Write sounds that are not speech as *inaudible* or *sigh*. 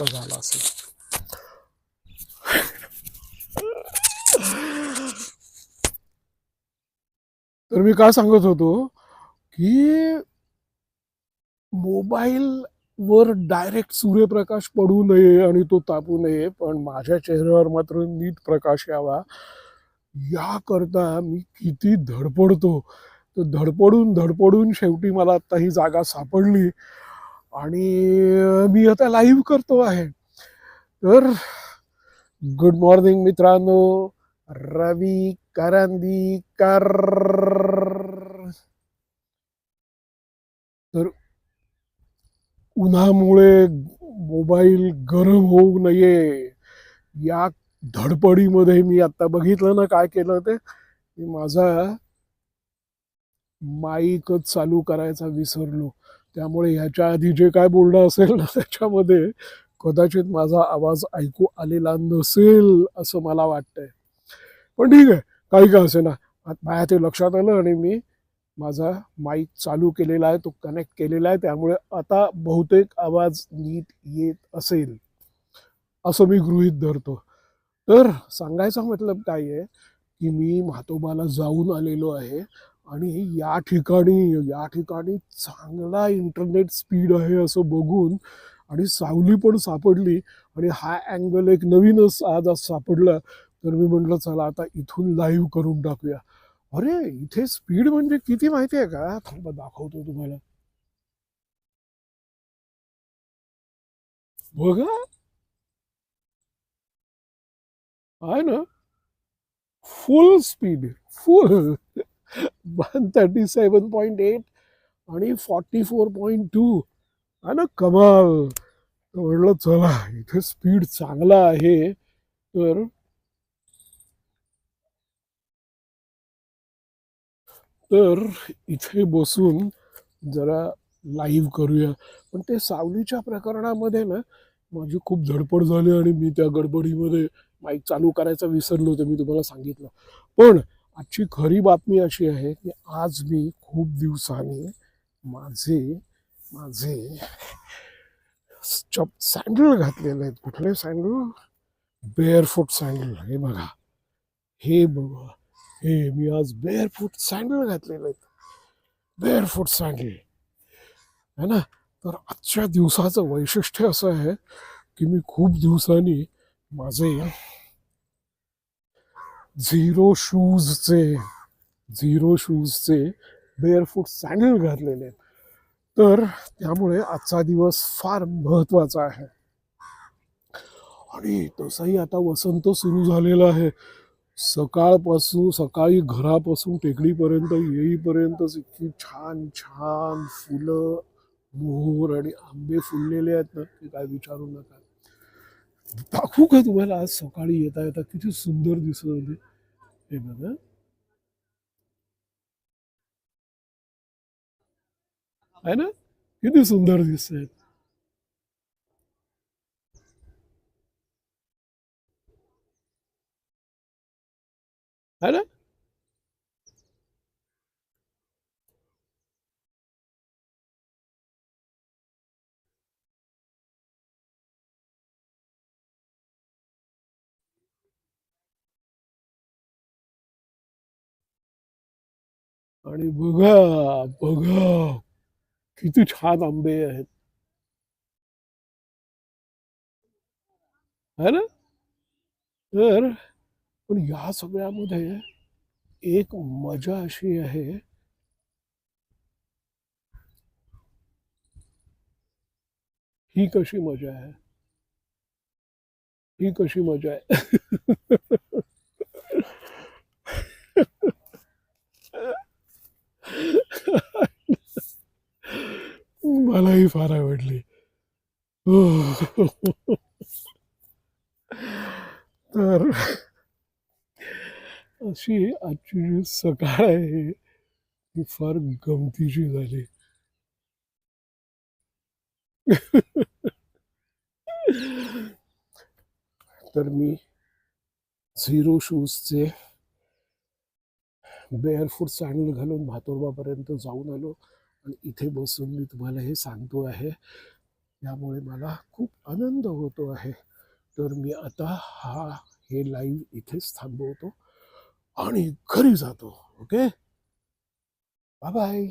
आता झाला असेल. तर मी काय सांगत होतो की मोबाईल वर डायरेक्ट सूर्यप्रकाश पडू नये आणि तो तापू नये पण माझ्या चेहऱ्यावर मात्र नीट प्रकाश यावा. याकरता मी किती धडपडतो. तर धडपडून धडपडून शेवटी मला आता ही जागा सापडली. आणि मी आता लाईव्ह करतो आहे. तर गुड मॉर्निंग मित्रांनो. रवी करंदीकर तर उन्हामुळे मोबाईल गरम होऊ नये. या धडपडीमध्ये मी आता बघितलं ना काय केलं ते माझा माईकच चालू करायचा विसरलो. त्यामुळे ह्याच्या आधी जे काय बोलणं असेल ना त्याच्यामध्ये कदाचित माझा आवाज ऐकू आलेला नसेल असं मला वाटतंय. पण ठीक आहे काही का असे ना माझ्या ते लक्षात आलं आणि मी माझा माईक चालू केलेला आहे तो कनेक्ट केलेला आहे त्यामुळे आता बहुतेक आवाज नीट येत असेल असं मी गृहीत धरतो. तर सांगायचा मतलब काय आहे की मी म्हातोबाला जाऊन आलेलो आहे. आणि या ठिकाणी या ठिकाणी चांगला इंटरनेट स्पीड आहे असं बघून आणि सावली पण सापडली आणि हा अँगल एक नवीनच आज आज सापडला. तर मी म्हटलं चला आता इथून लाईव्ह करून टाकूया. अरे इथे स्पीड म्हणजे किती माहिती आहे का? थांबा दाखवतो तुम्हाला. बघा. आहे ना? Full speed full one thirty seven point eight आणि फॉर्टी फोर पॉईंट टू हा ना कमाल. म्हटलं चला इथे स्पीड चांगला आहे. तर तर इथे बसून जरा लाईव्ह करूया. पण ते सावलीच्या प्रकरणामध्ये ना माझी खूप धडपड झाली आणि मी त्या गडबडीमध्ये माईक चालू करायचं विसरलो होतं मी तुम्हाला सांगितलं. पण आजची खरी बातमी अशी आहे की आज मी खूप दिवसांनी माझे माझे चप सँडल घातलेले आहेत. कुठले सँडल बेअरफूट सँडल हे बघा. हे बघा. हे मी आज बेअरफूट सँडल घातलेले आहेत. बेअरफूट सँडल है ना? तर आजच्या दिवसाचं वैशिष्ट्य असं आहे की मी खूप दिवसांनी माझे झिरो शूजचे झिरो शूजचे बेअरफूट सँडल घातलेले आहेत. तर त्यामुळे आजचा दिवस फार महत्त्वाचा आहे. आणि तसाही आता वसंत सुरू झालेला आहे. सकाळपासून सकाळी घरापासून टेकडीपर्यंत येईपर्यंतच इतकी छान छान फुलं मोहर आणि आंबे फुललेले आहेत ना ते काय विचारू नका. दाखवू का तुम्हाला? आज सकाळी येता येता किती सुंदर दिसत होते. हे बघा. आहे ना? किती सुंदर दिसत आहेत है ना? आणि बघा बघा किती छान आंबे आहेत है ना? तर पण या सगळ्यामध्ये एक मज़ा अशी आहे ही कशी मज़ा आहे ही कशी मज़ा आहे *laughs* *laughs* मलाही फार आवडली. *laughs* तर अशी आजची जी सकाळ आहे ती फार गमतीची झाली. *laughs* तर मी झिरो शूजचे बेअरफूट सँडल घालून भातोरबापर्यंत जाऊन आलो आणि इथे बसून मी तुम्हाला हे सांगतो आहे. यामुळे मला खूप आनंद होतो आहे. तर मी आता हा हे लाईव्ह इथेच थांबवतो आणि घरी जातो. Okay bye bye